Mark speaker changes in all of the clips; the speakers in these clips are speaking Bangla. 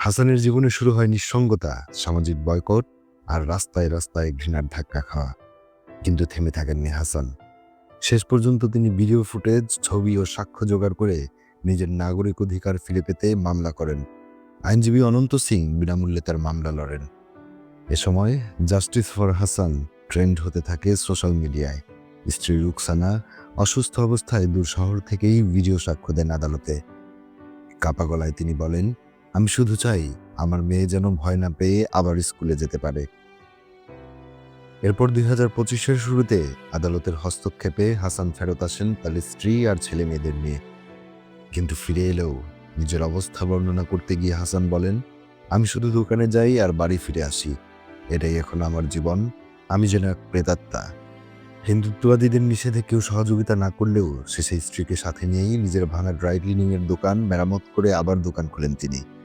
Speaker 1: হাসানের জীবনে শুরু হয় নিঃসঙ্গতা, সামাজিক বয়কট আর রাস্তায় রাস্তায় ঘৃণার ধাক্কা খাওয়া। কিন্তু থেমে থাকেননি হাসান। শেষ পর্যন্ত তিনি ভিডিও ফুটেজ, ছবি ও সাক্ষ্য জোগাড় করে নিজের নাগরিক অধিকার ফিরে পেতে মামলা করেন। আইনজীবী অনন্ত সিং বিনামূল্যে তার মামলা লড়েন। এ সময় জাস্টিস ফর হাসান ট্রেন্ড হতে থাকে সোশ্যাল মিডিয়ায়। স্ত্রী রুকসানা অসুস্থ অবস্থায় দূর শহর থেকেই ভিডিও সাক্ষ্য দেন আদালতে। কাপা গলায় তিনি বলেন আমি শুধু চাই আমার মেয়ে যেন ভয় না পেয়ে আবার স্কুলে যেতে পারে। এরপর দুই হাজার পঁচিশের শুরুতে আদালতের হস্তক্ষেপে হাসান ফেরত আসেন তার স্ত্রী আর ছেলে মেয়েদের নিয়ে। কিন্তু ফিরে এলেও নিজের অবস্থা বর্ণনা করতে গিয়ে হাসান বলেন, আমি শুধু দোকানে যাই আর বাড়ি ফিরে আসি। এটাই এখন আমার জীবন। আমি যেন এক প্রেতাত্মা। হিন্দুত্ববাদীদের নিষেধে কেউ সহযোগিতা না করলেও শেষে স্ত্রীকে সাথে নিয়েই নিজের ভাঙা ড্রাই ক্লিনিংয়ের দোকান মেরামত করে আবার দোকান খোলেন তিনি।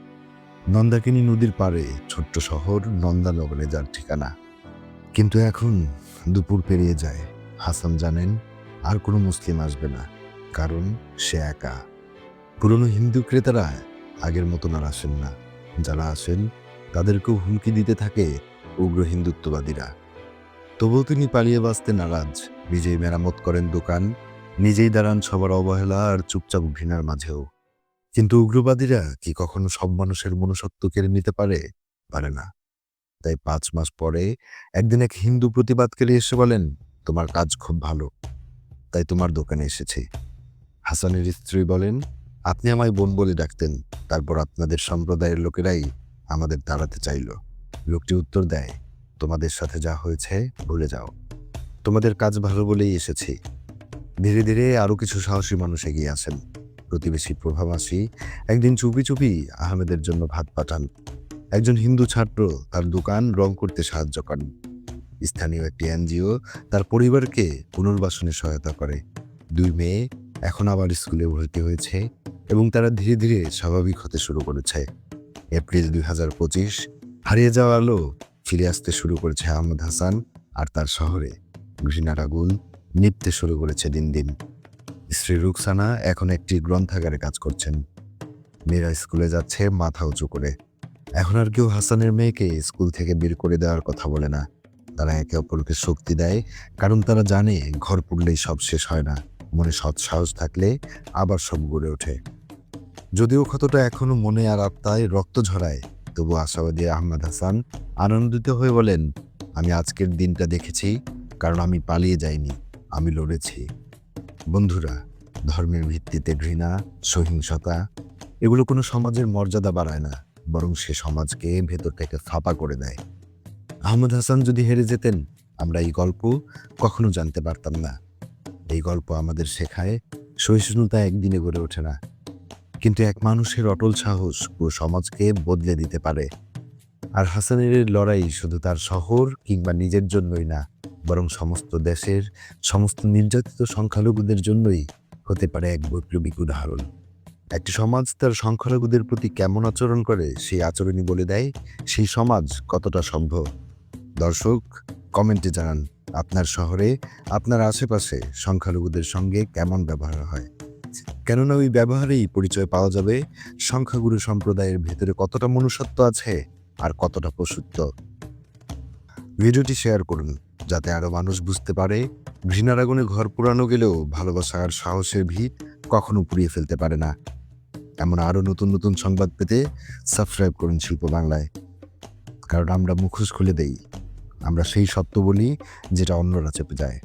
Speaker 1: নন্দাকিনী নদীর পাড়ে ছোট্ট শহর নন্দানগরে যার ঠিকানা। কিন্তু এখন দুপুর পেরিয়ে যায়। হাসান জানেন আর কোনো মুসলিম আসবে না, কারণ সে একা। পুরনো হিন্দু ক্রেতারা আগের মতন আর আসেন না। যারা আসেন, তাদেরকেও হুমকি দিতে থাকে উগ্র হিন্দুত্ববাদীরা। তবুও তিনি পালিয়ে বাঁচতে নারাজ। নিজেই মেরামত করেন দোকান, নিজেই দাঁড়ান সবার অবহেলা আর চুপচাপ ঘৃণার মাঝেও। কিন্তু উগ্রবাদীরা কি কখনো সব মানুষের মনুষ্যত্ব কেড়ে নিতে পারে? পারে না। তাই পাঁচ মাস পরে একদিন এক হিন্দু প্রতিবাদকারী এসে বলেন, তোমার কাজ খুব ভালো। তাই তোমার দোকানে এসেছি। হাসানের স্ত্রী বলেন, আপনি আমায় বোন বলে ডাকতেন। তারপর আপনাদের সম্প্রদায়ের লোকেরাই আমাদের দাঁড়াতে চাইল। লোকটি উত্তর দেয়, তোমাদের সাথে যা হয়েছে, ভুলে যাও। তোমাদের কাজ ভালো বলেই এসেছি। ধীরে ধীরে আরও কিছু সাহসী মানুষ এগিয়ে আসেন। প্রতিবেশী প্রভাবাসী একদিন চুপি চুপি আহমেদের জন্য ভাত পাঠান। একজন হিন্দু ছাত্র তার দোকান রং করতে সাহায্য করেন। স্থানীয় একটি এনজিও তার পরিবারকে পুনর্বাসনে সহায়তা করে। দুই মেয়ে এখন আবার স্কুলে ভর্তি হয়েছে এবং তারা ধীরে ধীরে স্বাভাবিক হতে শুরু করেছে। এপ্রিল দুই হাজার পঁচিশ হারিয়ে যাওয়া আলো ফিরে আসতে শুরু করেছে আহমদ হাসান আর তার শহরে ঘৃণার আগুন নিপতে শুরু করেছে দিন দিন। স্ত্রী রুকসানা এখন একটি গ্রন্থাগারে কাজ করছেন। মেয়েরা স্কুলে যাচ্ছে, মাথা উঁচু করে। এখন আর কেউ হাসানের মেয়েকে স্কুল থেকে বের করে দেওয়ার কথা বলে না। তারা একে অপরকে শক্তি দেয়, কারণ তারা জানে ঘর পড়লেই সব শেষ হয় না। মনে সৎ সাহস থাকলে আবার সব গড়ে ওঠে। যদিও ক্ষতটা এখনও মনে আর আত্মায় রক্ত ঝরায়, তবু আশাবাদী আহমদ হাসান আনন্দিত হয়ে বলেন, আমি আজকের দিনটা দেখেছি, কারণ আমি পালিয়ে যাইনি, আমি লড়েছি। বন্ধুরা, ধর্মের ভিত্তিতে ঘৃণা, সহিংসতা, এগুলো কোনো সমাজের মর্যাদা বাড়ায় না, বরং সে সমাজকে ভেতর থেকে ফাঁপা করে দেয়। আহমদ হাসান যদি হেরে যেতেন, আমরা এই গল্প কখনো জানতে পারতাম না। এই গল্প আমাদের শেখায় সহিষ্ণুতা একদিনে গড়ে ওঠে না। কিন্তু এক মানুষের অটল সাহস পুরো সমাজকে বদলে দিতে পারে। আর হাসানের লড়াই শুধু তার শহর কিংবা নিজের জন্যই না বরং সমস্ত দেশের সমস্ত নির্যাতিত সংখ্যালঘুদের জন্যই হতে পারে এক বৈপ্লবিক উদাহরণ। একটি সমাজ তার সংখ্যালঘুদের প্রতি কেমন আচরণ করে সেই আচরণই বলে দেয়, সেই সমাজ কতটা সম্ভব। দর্শক, কমেন্টে জানান, আপনার শহরে, আপনার আশেপাশে সংখ্যালঘুদের সঙ্গে কেমন ব্যবহার হয়? কেননা ওই ব্যবহারেই পরিচয় পাওয়া যাবে, সংখ্যাগুরু সম্প্রদায়ের ভেতরে কতটা মনুষ্যত্ব আছে আর কতটা পশুত্ব। ভিডিওটি শেয়ার করুন। যাতে আরও মানুষ বুঝতে পারে, ঘৃণার আগুনে ঘর পুরানো গেলেও ভালোবাসার সাহসের ভিত কখনো পুড়িয়ে ফেলতে পারে না। এমন আরও নতুন নতুন সংবাদ পেতে সাবস্ক্রাইব করুন শিল্প বাংলায়। কারণ আমরা মুখোশ খুলে দেই। আমরা সেই সত্য বলি যেটা অন্যরা চেপে যায়।